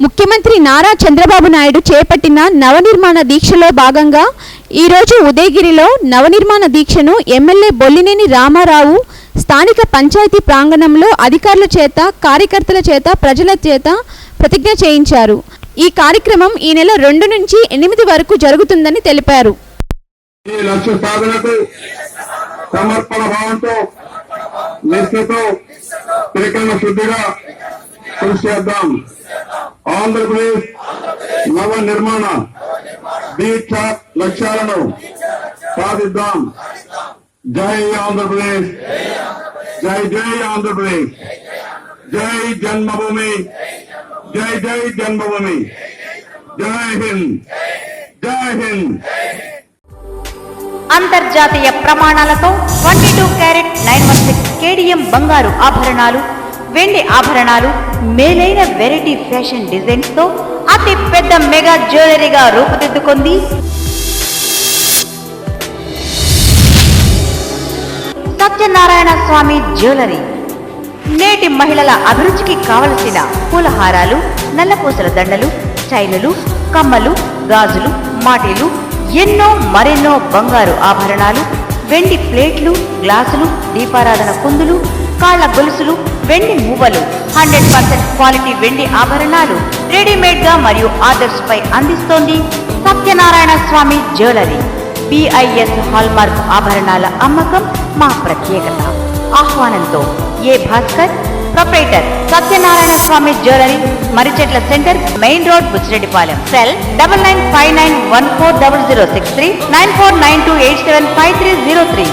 ముఖ్యమంత్రి నారా చంద్రబాబు నాయుడు చేపట్టిన నవనిర్మాణ దీక్షలో భాగంగా ఈరోజు ఉదయగిరిలో నవనిర్మాణ దీక్షను ఎమ్మెల్యే బొల్లినేని రామారావు స్థానిక పంచాయతీ ప్రాంగణంలో అధికారుల చేత కార్యకర్తల చేత ప్రజల చేత ప్రతిజ్ఞ చేయించారు. ఈ కార్యక్రమం ఈ నెల రెండు నుంచి ఎనిమిది వరకు జరుగుతుందని తెలిపారు. సమర్పణ భావంతో నిష్ఠతో త్రికరణ శుద్ధిగా కృషి చేద్దాం ఆంధ్రప్రదేశ్ నవ నిర్మాణ దీక్ష లక్ష్యాలను సాధిద్దాం జై ఆంధ్రప్రదేశ్ జై జై ఆంధ్రప్రదేశ్ జై జన్మభూమి జై జై జన్మభూమి. జై హింద్ జై హింద్. అంతర్జాతీయ ప్రమాణాలతో twenty two carat nine one six KDM బంగారు ఆభరణాలు వెండి ఆభరణాలు మేలైన వెరైటీ ఫ్యాషన్ డిజైన్స్తో అతి పెద్ద మెగా జ్యువెలరీగా రూపుదిద్దుకుంది. సత్యనారాయణ స్వామి జ్యువెలరీ. నేటి మహిళల అభిరుచికి కావలసిన పూలహారాలు నల్లపూసల దండలు చైనులు కమ్మలు గాజులు మాటీలు ఎన్నో మరెన్నో బంగారు ఆభరణాలు వెండి ప్లేట్లు గ్లాసులు దీపారాధన కుందులు కాళ్ళ గొలుసులు వెండి మూవలు హండ్రెడ్ పర్సెంట్ క్వాలిటీ వెండి ఆభరణాలు రెడీమేడ్గా మరియు ఆర్డర్స్ పై అందిస్తోంది సత్యనారాయణ స్వామి జ్యువెలరీ. బిఐఎస్ హాల్మార్క్ ఆభరణాల అమ్మకం మా ప్రత్యేకత. ఆహ్వానంతో A Bhaskar proprietor Satyanarayana Swamy Jewellery Marichetla centre main road Buchireddypalem. Cell double nine five nine one four double zero six three nine four nine two eight seven five three zero three.